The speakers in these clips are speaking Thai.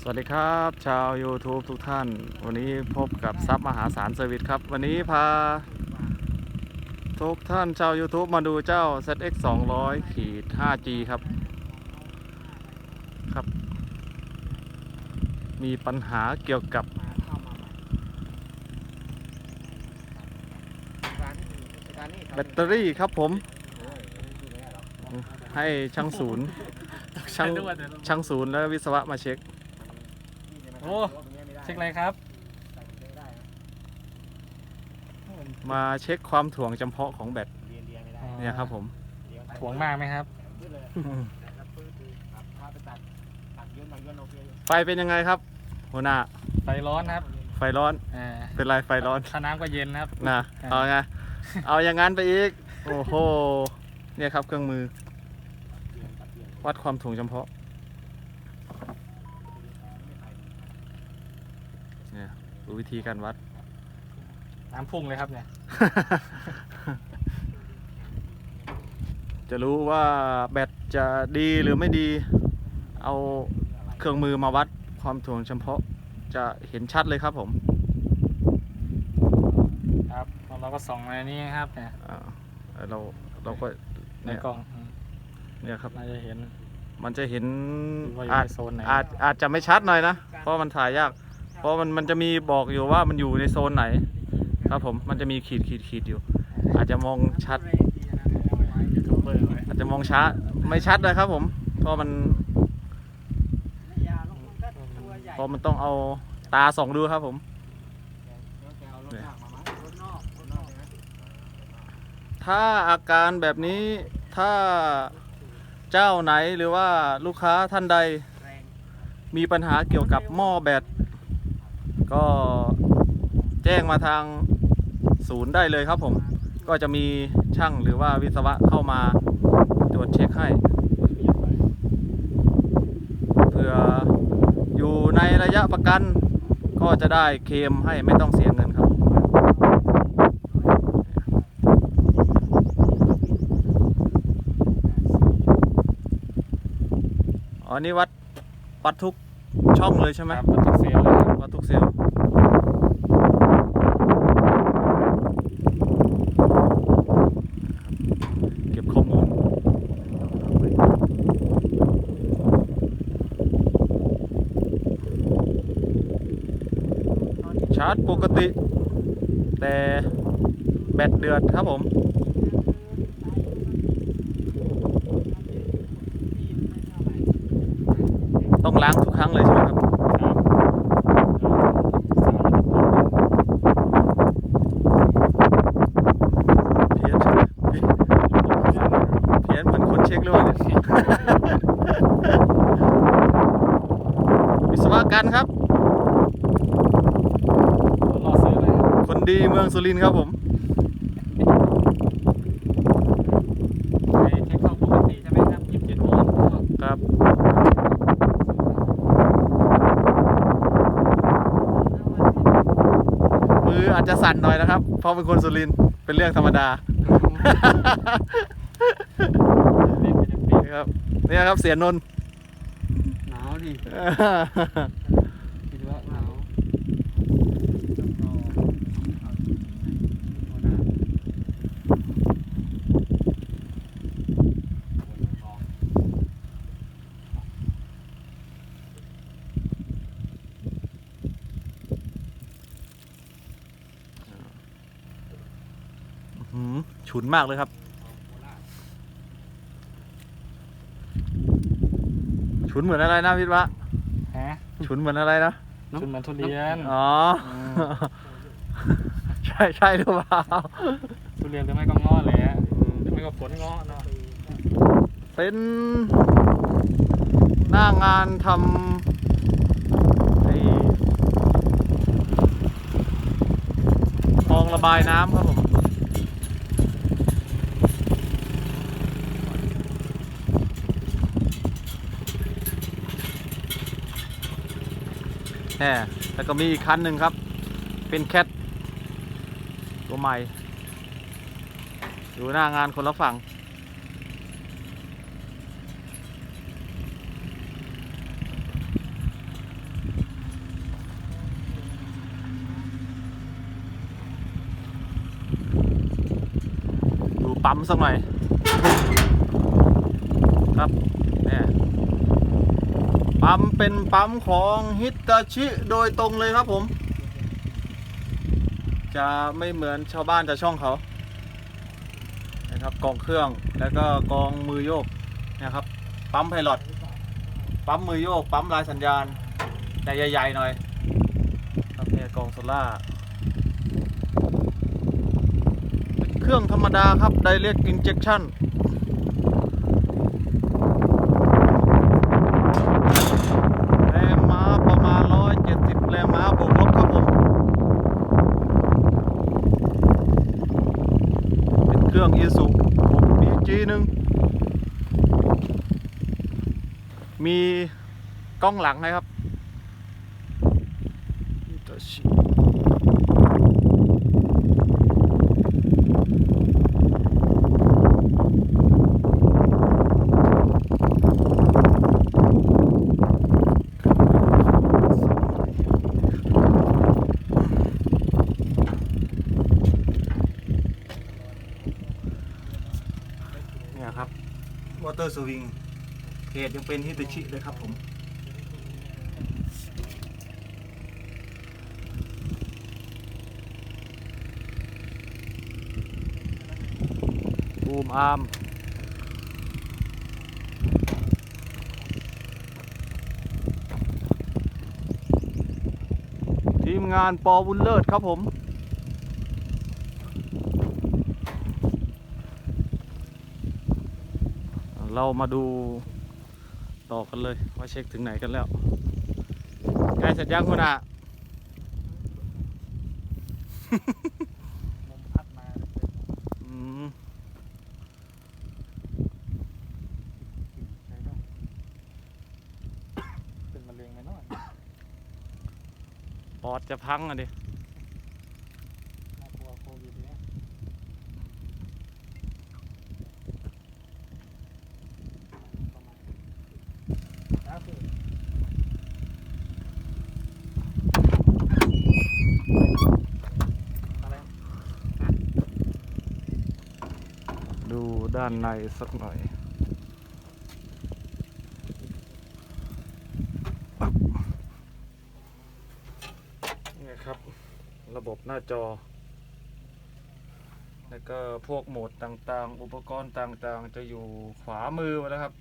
สวัสดีครับ ชาว YouTube ทุกท่าน วันนี้พบกับซับมหาสารเซอร์วิสครับ วันนี้พา ทุกท่านชาว YouTube มาดูเจ้า ZX 200ขีด 5G ครับ ครับ มีปัญหาเกี่ยวกับ แบตเตอรี่ครับผม ให้ช่างศูนย์ช่างช่างศูนย์และวิศวะมาเช็ค โอ้ เช็คอะไรครับ มาเช็คความถ่วงจำเพาะของแบตเนี่ยครับผมถ่วงมากไหมครับ ไฟเป็นยังไงครับหัวหน้า ไฟร้อนครับ ไฟร้อนอ่าเป็นไรไฟร้อนถ้าน้ำก็เย็นนะครับนะอ่าเอาไง เอาอย่างนั้นไปอีก โอ้โห เนี่ยครับเครื่องมือ วัดความถ่วงจำเพาะ เนี่ย ดูวิธีการวัด น้ำพุ่งเลยครับเนี่ย จะรู้ว่าแบตจะดีหรือไม่ดี เอาเครื่องมือมาวัดความถ่วงจำเพาะจะเห็นชัดเลยครับผม ครับแล้วเราก็ส่องในนี้ครับเนี่ยอ่าเราเราก็ในเนี่ยกล่องอืมเนี่ยครับ น่าจะเห็น มันจะเห็นว่าอยู่อาจในโซนไหนอาจอาจจะไม่ชัดหน่อยนะ เพราะมันถ่ายยาก เพราะมันมันจะมีบอกอยู่ว่ามันอยู่ในโซนไหน ครับผมมันจะมีขีดขีดขีดอยู่ อาจจะมองชัดยูทูบเบอร์ไว้อาจจะมองช้าไม่ชัดเลยครับผมเพราะมันเพราะมันต้องเอาตาส่องดูครับผมถ้าอาการแบบนี้ถ้าเจ้าไหนหรือว่าลูกค้าท่านใด มีปัญหาเกี่ยวกับหม้อแบต ก็แจ้งมาทางศูนย์ได้เลยครับผม ก็จะมีช่างหรือว่าวิศวะเข้ามาตรวจเช็คให้เผื่ออยู่ในระยะประกัน ก็จะได้เคมให้ไม่ต้องเสียเงินครับ อ๋อนี่วัดวัดทุกช่องเลยใช่ไหม ครับมันต้องเซลล์เลยครับ วัดทุกเซลล์เก็บข้อมูล ชาร์จ ปกติ แต่แบตเดือดครับผม ต้องล้างทุกครั้งเลยใช่ไหมครับ เพี้ยนเพี้ยนเพี้ยนเหมือนคนเช็คหรือเปล่าเนี่ย วิศวกันครับ รอซื้อเลยครับ คนดีเมือง สุรินทร์ครับผมไอ้เช็คเข้าปกติใช่ไหมครับยี่สิบเจ็ดโวลต์ครับมืออาจจะสั่นหน่อยนะครับ เพราะเป็นคนสุรินทร์เป็นเรื่องธรรมดาเล่นไปเต็มที่นี่ครับนี่ครับเสียนนท์ หนาวดิคิดว่าหนาว อื้อหือฉุน มากเลยครับ ฉุนเหมือนอะไรนะวิทย์วะฮะฉุนเหมือนอะไรนะ ชุนเหมือนทุเรียน อ๋อ ใช่ใช่หรือเปล่าทุเรียนหรือไม่ก็เงอเลยฮะหรือไม่ก็ผลเงอเนาะเป็นหน้างานทำไอ้คลองระบายน้ำครับผม แน่แล้วก็มีอีกคันหนึ่งครับ เป็นแคทตัวใหม่ อยู่หน้างานคนละฝั่ง ดูปั๊มสักหน่อย ครับเนี่ย ปั๊มเป็นปั๊มของฮิตาชิโดยตรงเลยครับผม จะไม่เหมือนชาวบ้านจะช่องเขานะครับกองเครื่องแล้วก็กองมือโยกนะครับ ปั๊มไพลอตปั๊มมือโยก ปั๊มลายสัญญาณแต่ใหญ่ๆหน่อยครับเนี่ยกองโซล่าเครื่องธรรมดาครับ Direct Injection แรงม้าประมาณ 170 แรงม้าบวกลบครับผม เป็นเค รื่อง i s u 6 BG หนึ่งมีกล้องหลังนะครับ เนี่ยครับวอเตอร์สวิงเพจยังเป็นฮิตาชิเลยครับผม บูมอาร์มทีมงานปอบุญเลิศครับผม เรามาดูต่อกันเลย ว่าเช็คถึงไหนกันแล้วใกล้เสร็จยังคุณอะลมพัดมาอืมใช่ต้องเป็นมะเร็งไหมเนาะปอดจะพังอะดิ น่ากลัวโควิดเนี่ยประมาณครับพี่อะไร ดูด้านในสักหน่อยนี่ครับ ระบบหน้าจอ แล้วก็พวกโหมดต่างๆ อุปกรณ์ต่างๆ จะอยู่ขวามือแล้วครับ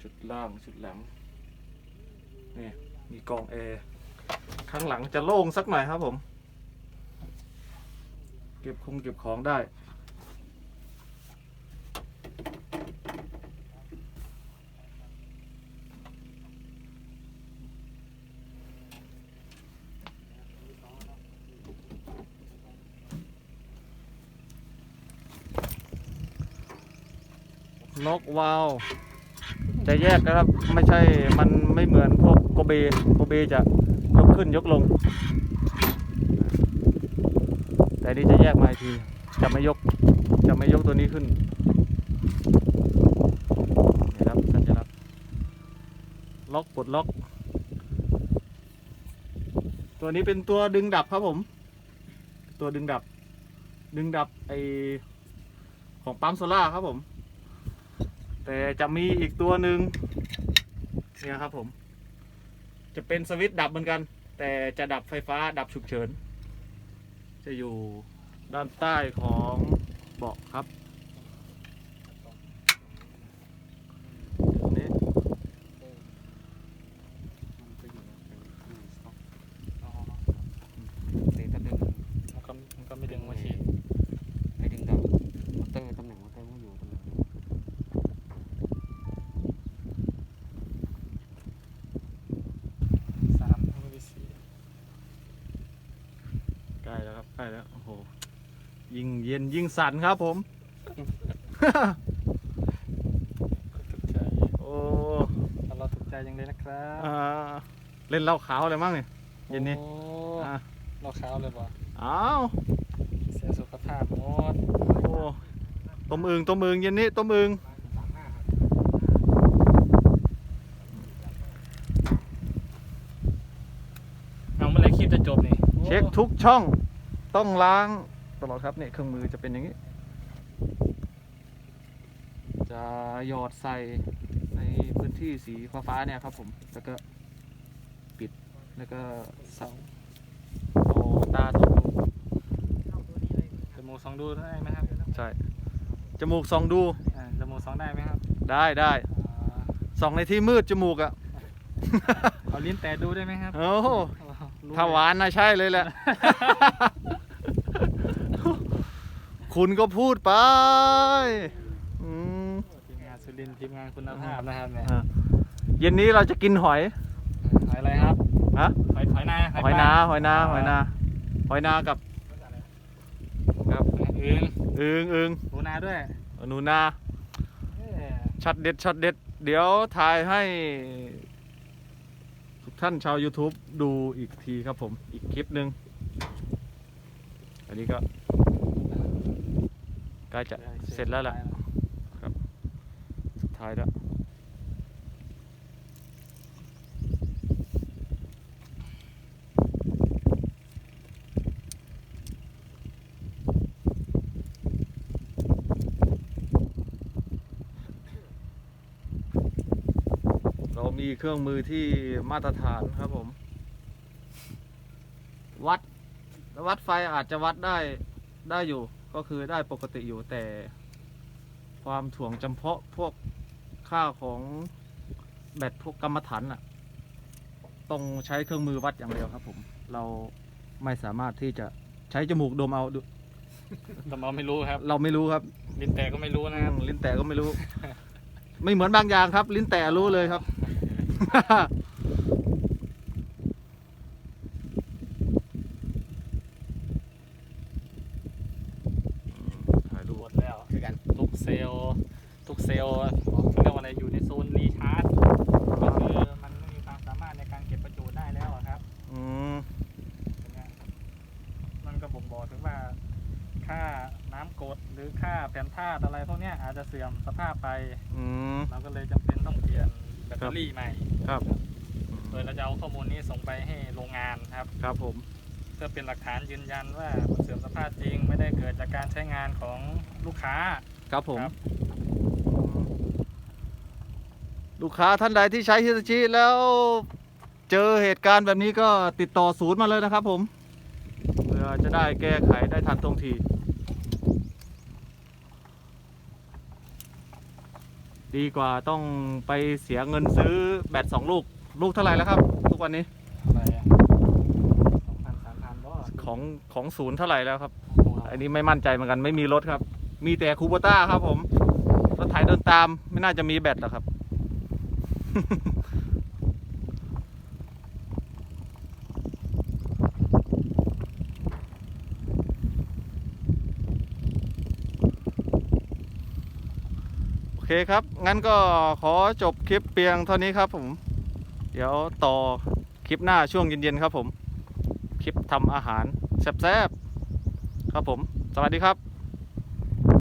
ชุดล่างชุดหลัง นี่ มีกองแอร์ข้างหลังจะโล่งสักหน่อยครับผม ก็บคงเก็บของได้ นกวาวจะแยกนะครับ ไม่ใช่มันไม่เหมือนพวกโกเบโกเบจะยกขึ้นยกลง แต่นี่จะแยกมาอีกที จะไม่ยก จะไม่ยกตัวนี้ขึ้นนี่ครับสัญลักษณ์ล็อกปลดล็อก ตัวนี้เป็นตัวดึงดับครับผม ตัวดึงดับ ดึงดับไอของปั๊มโซล่าครับผม แต่จะมีอีกตัวหนึ่งเนี่ยครับผม จะเป็นสวิตช์ดับเหมือนกัน แต่จะดับไฟฟ้าดับฉุกเฉิน จะอยู่ด้านใต้ของเบาะครับนี่ มันจะอยู่เป็นที่สต็อก อ๋อ เตะถ้าดึง มันก็มันก็ไม่ดึงมาฉีด ให้ดึงดับมอเตอร์ตำแหน่งมอเตอร์มันอยู่ตำแหน่งนี้ สามไม่ได้สี่ ใกล้แล้วครับใกล้แล้วโอ้โหยิง เย็นยิงสั่นครับผม ถูกใจโอ้เราถูกใจยังเลยนะครับอ่าเล่นเหล้าขาวอะไรมั่งเนี่ยเย็นนี้โอ้อะเราขาวเลยบ่อ้าวเสียสุขภาพหมดโอ้ต้มอึงต้มอึงเย็นนี้ต้มอึงเอาเมื่อไหรคลิปจะจบนี่เช็คทุกช่อง ต้องล้าง ตลอดครับเนี่ยเครื่องมือจะเป็นอย่างนี้ จะหยอดใส่ในพื้นที่สีฟ้าๆเนี่ยครับผมแล้วก็ปิดแล้วก็เสาเอาตาส่องดูจมูกสองดูได้ไหมครับใช่จมูกส่องดูอ่าจมูกสองได้ไหมครับได้ได้อ่าส่องในที่มืดจมูกอะเอาลิ้นแตะดูได้ไหมครับโอ้โหรู้ถ้าหเลยวานนะใช่เลยแหละ คุณก็พูดไปอืมทีมงานสุรินทร์ทีมงานคุณภาพนะครับเนี่ยอะเย็นนี้เราจะกินหอยหอยอะไรครับฮะหอยหอยนาหอยนาปลหอยนาหอยนาหอยนากับกับอึงอึงอึงหนูนาด้วยหนูนาเอ้ยช็อตเด็ดช็อตเด็ด เดี๋ยวถ่ายให้ ทุกท่านชาว YouTube ดูอีกทีครับผมอีกคลิปหนึ่งอันนี้ก็ใก ล้จะเสร็จแล้วแหละสุดท้ายแล้วเรามีเครื่องมือที่มาตรฐานครับผม วัดวัดไฟอาจจะวัดได้ได้อยู่ ก็คือได้ปกติอยู่แต่ ความถ่วงจำเพาะพวกค่าของแบตพวกกรรมฐานอะต้องใช้เครื่องมือวัดอย่างเดียวครับ ผม เราไม่สามารถที่จะใช้จมูกดมเอาดูแต่เราไม่รู้ครับ เราไม่รู้ครับ ลิ้นแตะก็ไม่รู้นะครับ ลิ้นแตะก็ไม่รู้ ไม่เหมือนบางอย่างครับ ลิ้นแตะรู้เลยครับ ถ่ายรู ห ป มดแล้วคือกันทุกเซลล์ทุกเซลล์เขาเรียกว่าอะไรอยู่ในโซนรีชาร์จก็คือมันไม่มีความสามารถในการเก็บประจุได้แล้วอะครับ อืม อย่างเงี้ยมันก็บ่งบอกถึงว่าค่า น้ำกรดหรือค่าแผ่นธาตุอะไรพวกเนี้ยอาจจะเสื่อมสภาพไป อืม เราก็เลยจำเป็นต้องเปลี่ยนแบตเตอรี่ใหม่ครับ โดยเราจะเอาข้อมูลนี้ส่งไปให้โรงงานครับ ครับผม เพื่อเป็นหลักฐานยืนยันว่ามันเสื่อมสภาพจริง ไม่ได้เกิดจากการใช้งานของลูกค้า ครับผม ครับ ลูกค้าท่านใดที่ใช้ฮิตาชิแล้ว เจอเหตุการณ์แบบนี้ก็ติดต่อศูนย์มาเลยนะครับผมเพื่อจะได้แก้ไขได้ทันท่วงที ดีกว่าต้องไปเสียเงินซื้อแบตสองลูก ลูกเท่าไหร่แล้วครับ ทุกวันนี้อะไรอะสองพันสามพันก็ของของศูนย์เท่าไหร่แล้วครับ อันนี้ไม่มั่นใจเหมือนกันไม่มีรถครับ มีแต่คูโบต้าครับผมรถไถเดินตามไม่น่าจะมีแบตหรอกครับ เคครับ งั้นก็ขอจบคลิปเพียงเท่านี้ครับผม เดี๋ยวต่อคลิปหน้าช่วงเย็นๆครับผม คลิปทำอาหารแซ่บๆครับผม สวัสดีครับ